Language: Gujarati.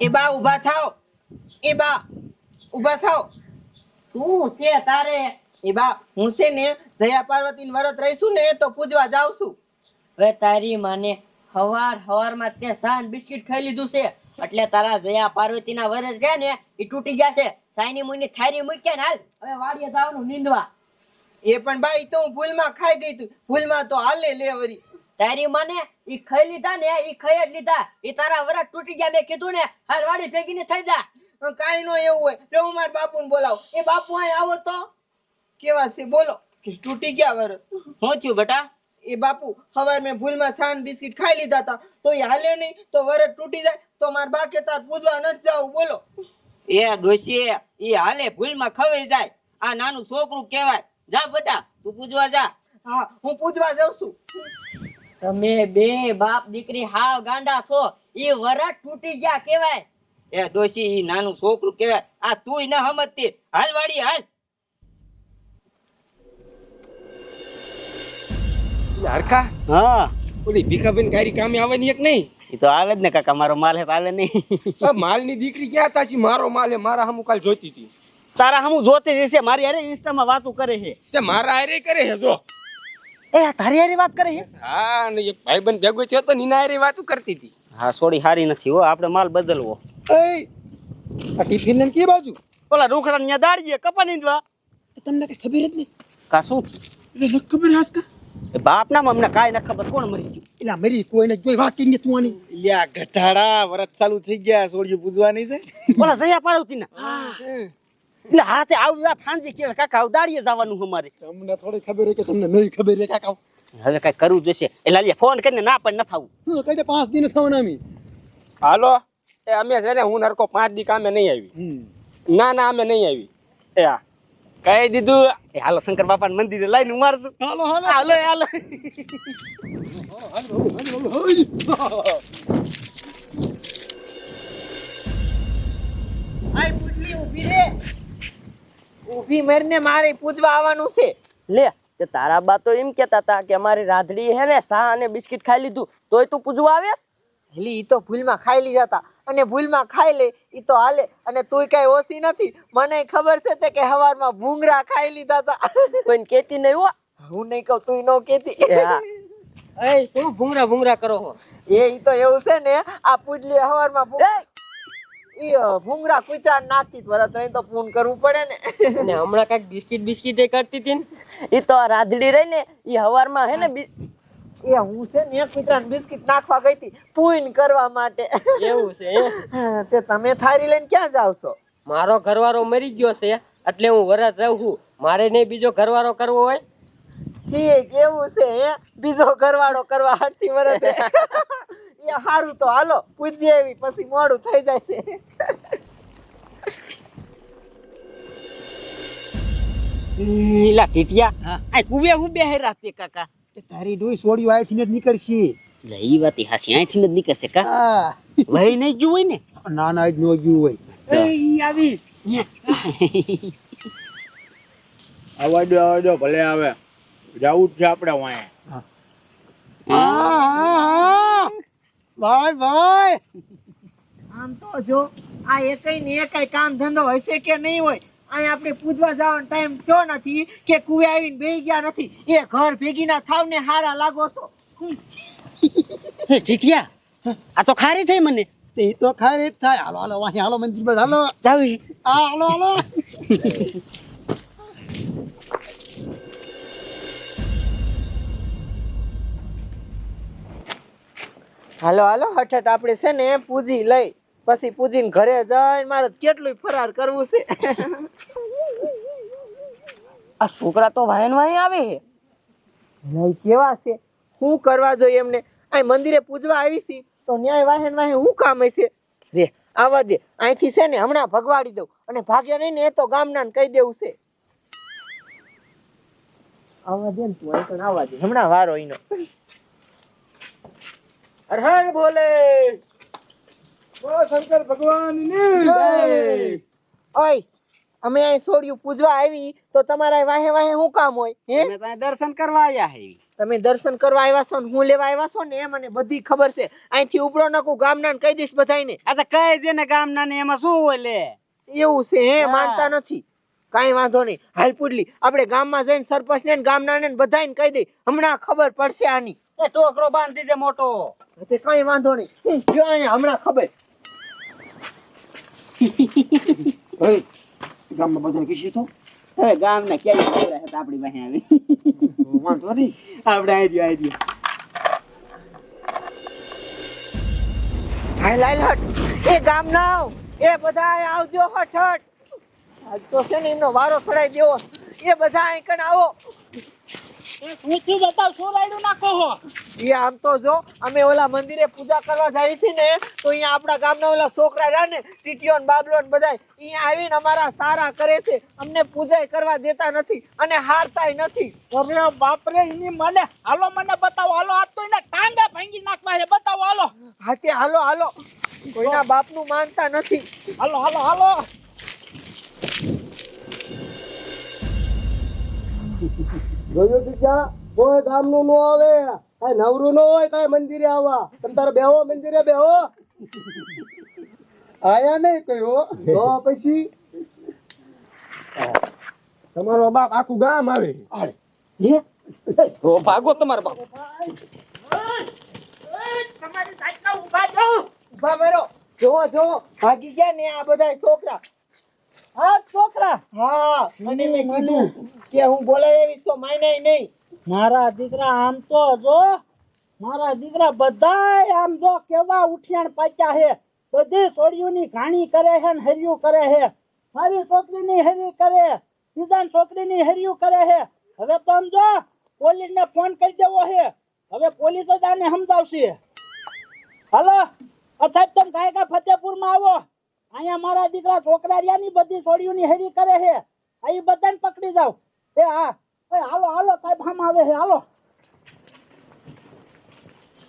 એ બા ઊભા થાવ એ બા ઊભા થાવ શું છે તારે? એ બા હું છે ને જયા પાર્વતી વરત રહીશું ને તો પૂજવા જાઉં છું. હવે તારી માને હવાર હવારમાં તે સાન બિસ્કિટ ખાઈ લીધું છે. એટલે તારા જયા પાર્વતીના વરસ રહ્યા ને એ તૂટી જશે સાઈની મુની થારી મૂક્યા ને હાલ. હવે વાડીએ જવાનું નીંદવા. એ પણ બાઈ તો હું ભૂલમાં ખાઈ ગઈ તું. ભૂલમાં તો હાલે લે વરી. તારી માને ઈ ખાઈ લીધા ને ઈ ખાઈ જ લીધા. ઈ તારા વરા તૂટી ગયા મેં કીધું ને હાલ વાડી ભેગી થઈ જા. કાઈ નો એવું હોય. લો હું મારા બાપુને બોલાવ. એ બાપુ અહીં આવો તો. કેવા છે? બોલો. કે તૂટી ગયા વરત હું છું બેટા? એ બાપુ હવાર મેં ભૂલમાં સાન બિસ્કિટ ખાઈ લીધા હતા તો એ હાલે નહીં તો વરત તૂટી જાય. તો મારા બા કે તાર પૂજવા ન જાવ બોલો. એ ડોશી એ હાલે ભૂલમાં ખવાઈ જાય. આ નાનું છોકરું કહેવાય. જા બેટા તું પૂજવા જા. હા હું પૂજવા જાઉં છું. તમે બે બાપ દીકરી હાવ ગાંડા છો. ઈ વરસ તૂટી ગયા કેવાય એ ડોશી ઈ નાનું છોકરું કેવાય આ તુંય ન સમજતી. હાલ વાડી હાલ. હરખા? હા. ઓલી ભીખાબેન કારી કામે આવવાની એક નહીં? એ તો આવે જ ને કાકા મારો માલ હે આવે નહીં. માલ માલની દીકરી ક્યાં હતા? મારો માલ હે મારા હમુ કાલ જોઈતી હતી. તારા હમુ જોતી રહેશે મારી હારે ઇન્સ્ટામાં વાતો કરે છે. તે મારા હારે કરે છે જો. એ આ તારી હારી વાત કરે છે? હા અને એક ભાઈબંધ ભેગો થયો તો નીના હારી વાત કરતી હતી. હા સોડી હારી નથી હો આપણે માલ બદલવો. આ ટિફિન લઈને કે બાજુ? ઓલા રૂખડા ને દાડીએ કપા નીંદવા તમને કઈ ખબર જ નહીં? કા શું? એટલે ખબર હાસ કા? એ બાપ ના અમને કાઈ ન ખબર કોણ મરી ગયું? એટલે મરી કોઈને કોઈ વાત કરી તું આની લ્યા ગધાડા વરત ચાલુ થઈ ગયા સોડિયું પૂજવાની છે. ઓલા જયા પાર્વતી ના એટલે હાથે આવું વાત સાંજે કે કાકા દાડીએ જવાનું અમારે. તમને થોડી ખબર હોય કે તમને નહીં ખબર હોય કાકા. હવે કઈ કરવું જોઈશે એટલે લાલિયા ફોન કરીને ના પણ ન થવું. હું કહી દે પાંચ દિન થવાના અમે? હાલો એ અમે છે ને હું નરકો પાંચ દી કામે નહીં આવી. ના ના અમે નહીં આવી. એ હા કહી દીધું. એ હાલો શંકર બાપા મંદિરે લઈને મારશું હાલો હાલો હાલો હાલો. ઊભી મરને મારે પૂજવા આવવાનું છે. લે તે તારા બા તો એમ કેતા હતા કે અમારી રાધડી હે ને સા અને બિસ્કિટ ખાઈ લીધું તોય તું પૂજવા આવ્યાસ હેલી ઈ તો ભૂલમાં ખાઈ લીધા હતા. અને ભૂલમાં ખાઈ લે ઈ તો હાલે. અને તું કઈ ઓછી નથી. મને ખબર છે તે કે હવારમાં ભૂંગરા ખાઈ લીધા હતા. કોઈ કેતી નહીં હો. હું નહીં કહું તું નો કેતી એ તું ભૂંગરા ભૂંગરા કરો હો? એ ઈ તો એવું છે ને આ પૂડલી હવારમાં ઈ ભૂંગરા કૂતરા નાખતી વરત નહીં તો ફોન કરવું પડે ને. ને હમણાં કંઈક બિસ્કિટ બિસ્કિટ કરતી હતી ને. એ તો આ રાધડી રહી ને એ હવારમાં હે ને એ હું છે ને એક કૂતરાને બિસ્કિટ નાખવા ગઈ હતી પૂઈન કરવા માટે. એવું છે તે તમે થારી લઈને ક્યાં જાવ છો? મારો ઘરવાળો મરી ગયો છે એટલે હું વરસ રહું છું. મારે નહીં બીજો ઘરવાળો કરવો હોય? ઠીક એવું છે હે? બીજો ઘરવાળો કરવા હાથથી વરત એ સારું તો હાલો પૂછીએ એવી પછી મોડું થઈ જાય છે. નીલા ટીટિયા આ કુવે હું બે રાતે કાકા. એ તારી ડોઈ સોડિયું આયથી જ નીકળશી. લે ઈ વાત હાસી અહીંથી જ નીકળશે કા? વહી નહીં ગયું હોય ને? ના ના જ નો ગયું હોય. આવવા દો આવવા દો ભલે આવે. જાવું જ છે આપણે હા. ભાઈ ભાઈ. આમ તો જો આ એકઈ ને એકઈ કામ ધંધો હશે કે નહીં હોય અહીં આપણે પૂજવા જવાનો ટાઈમ થયો નથી કે કુવે આવીને બેહી ગયા નથી. એ ઘર ભેગી ના થાવ ને હારા લાગો છો. હે ટીટિયા આ તો ખારી થઈ મને. એ તો ખારી જ થાય. હાલો હાલો વાહી હાલો મંદિર પર હાલો. જાવી આ હાલો હાલો. હાલો હાલો હઠટ આપણે છે ને પૂજી લઈ. પછી પૂજીને ઘરે જઈને મારે કેટલું ફરાર કરવું છે. આ છોકરા તો વાયન વાય આવે છે. નહીં કેવા છે? શું કરવા જોઈએ એમને? આ મંદિરે પૂજવા આવી છે તો ન્યાય વાહન વાહે શું કામ હશે? રે આવા દે. અહીંથી છે ને હમણાં ભગવાડી દઉં. અને ભાગ્ય નહીં ને એ તો ગામના કહી દેવું છે. આવા દે ને તું અહીં પણ આવા દે. હમણાં વારો એનો હર હર બોલે! શંકર ભગવાન ઓય અમે અહીં સોડિયું પૂજવા આવી તો તમારા વાહે વાહે શું કામ હોય હે? અમે ત્યાં દર્શન કરવા આવ્યા હે. તમે દર્શન કરવા આવ્યા છો ને હું લેવા આવ્યા છો ને એ મને બધી ખબર છે. અહીંથી ઉપડો નકું ગામના કહી દઈશ બધાને આ તો કઈ દે ને ગામના ને એમાં શું હોય લે? એવું છે હે? માનતા નથી. કાંઈ વાંધો નહીં. હાલ પુડલી આપણે ગામમાં જઈને સરપંચ ને ગામના ને બધાને કહી દઈ. હમણાં ખબર પડશે આની. એ ટોકરો બાંધી છે મોટો. તે કઈ વાંધો નહીં. અહીંયા હમણાં ખબર. ભાઈ ગામમાં બધાને કહીશું તો? હવે ગામના ક્યાંય ખબર હે આપણી પાસે આવી. વાંધો નહીં. આપણે આવી આવી ગયો. હાય લાઈલ હટ એ ગામના એ બધા આવજો હટ હટ આજ તો છે ને એમનો વારો ફરાઈ દેવો એ બધા અહીં કણ આવો. એ આમ તો જો અમે ઓલા મંદિરે પૂજા કરવા જાય છે ને તો અહીંયા આપણા ગામના ઓલા છોકરા રહ્યા ને ટીટીઓ ને બાબલો ને બધા અહીંયા આવીને અમારા સારા કરે છે. અમને પૂજા કરવા દેતા નથી અને હારતાય નથી. અરે બાપરે એની મને હાલો મને બતાવો હાલો આ તો એના ટાંગા ભાંગી નાખવા છે બતાવો હાલો. હાથે હાલો હાલો. કોઈના બાપનું માનતા નથી. હાલો હાલો હાલો. જોયું દીકરા કોઈ ગામનું નો આવે. કઈ નવરું નો હોય કઈ મંદિરે આવવા. તમે તારે બેહો મંદિરે બેહો. આયા નહીં કયો તો પછી. તમારો બાપ આખું ગામ આવે. તો ભાગો તમારો બાપ. તમારી ઊભા મેરો ભાગી ગયા ને આ બધા છોકરા. હા છોકરા. હા. મને મેં કીધું કે હું બોલાવી આવીશ તો માયને નહીં. મારા દીકરા આમ તો જો મારા દીકરા બધાય આમ જો કેવા ઉઠિયાણ પાચ્યા હે બધી છોડીઓની ઘાણી કરે હે ને હરિયું કરે હે મારી છોકરીની હરી કરે બીજાની છોકરીની હરિયું કરે હે હવે તો આમ જો પોલીસને ફોન કરી દેવો છે. હવે પોલીસ જ આને સમજાવશે. હાલો સાહેબ તમે ગાયકા ફતેપુરમાં આવો. અહીંયા મારા દીકરા છોકરા રહ્યાની બધી છોડીઓની હેરી કરે છે. અહીં બધાને પકડી જાવ એ હા હાલો હાલો, સાહેબ આમ આવે છે, હાલો.